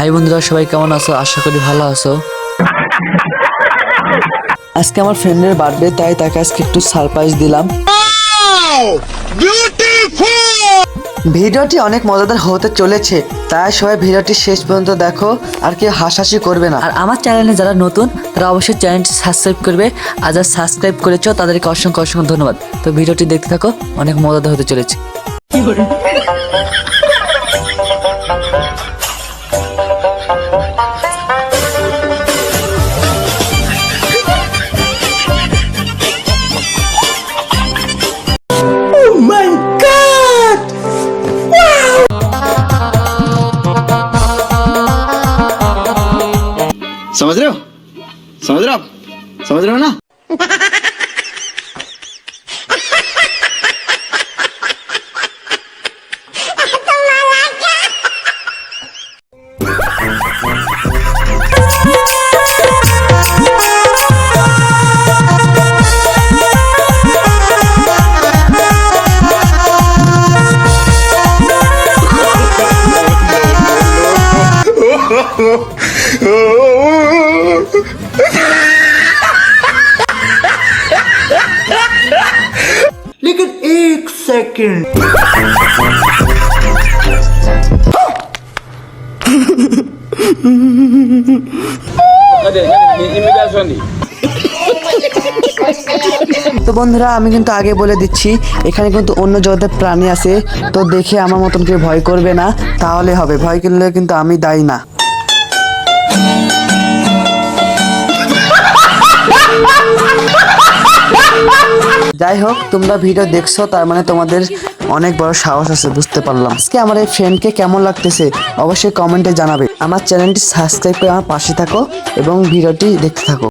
High বন্ধুরা সবাই কেমন আছো? আশা করি ভালো আছো। আজকে আমার ফ্রেন্ডের বার্থডে তাই তাকে আজকে একটু সারপ্রাইজ দিলাম। ভিডিওটি অনেক মজাদার হতে চলেছে তাই সবাই ভিডিওটি শেষ পর্যন্ত দেখো আর কেউ হাসাহাসি করবে না। আর আমার চ্যানেলে যারা নতুন তারা অবশ্যই চ্যানেলটি সাবস্ক্রাইব করবে আর যারা সাবস্ক্রাইব করেছ তাদেরকে অসংখ্য অসংখ্য ধন্যবাদ। তো ভিডিওটি দেখতে থাকো অনেক মজাদার হতে চলেছে। समझ रहे हो समझ रहे हो आप समझ रहे हो ना लेकिन एक सेकंड তো বন্ধুরা আমি কিন্তু আগে বলে দিচ্ছি এখানে কিন্তু অন্য জগতের প্রাণী আছে তো দেখে আমার মতন কেউ ভয় করবে না তাহলে হবে ভয় করলে কিন্তু আমি দায়ী না যাই হোক তোমরা ভিডিও দেখছ, তার মানে তোমাদের অনেক বড় সাহস আছে, বুঝতে পারলাম। আজকে আমার এই ফ্রেন্ডকে কেমন লাগতেছে, অবশ্যই কমেন্টে জানাবে। আমার চ্যানেলটি সাবস্ক্রাইব করে আমার পাশে থাকো এবং ভিডিওটি দেখতে থাকো।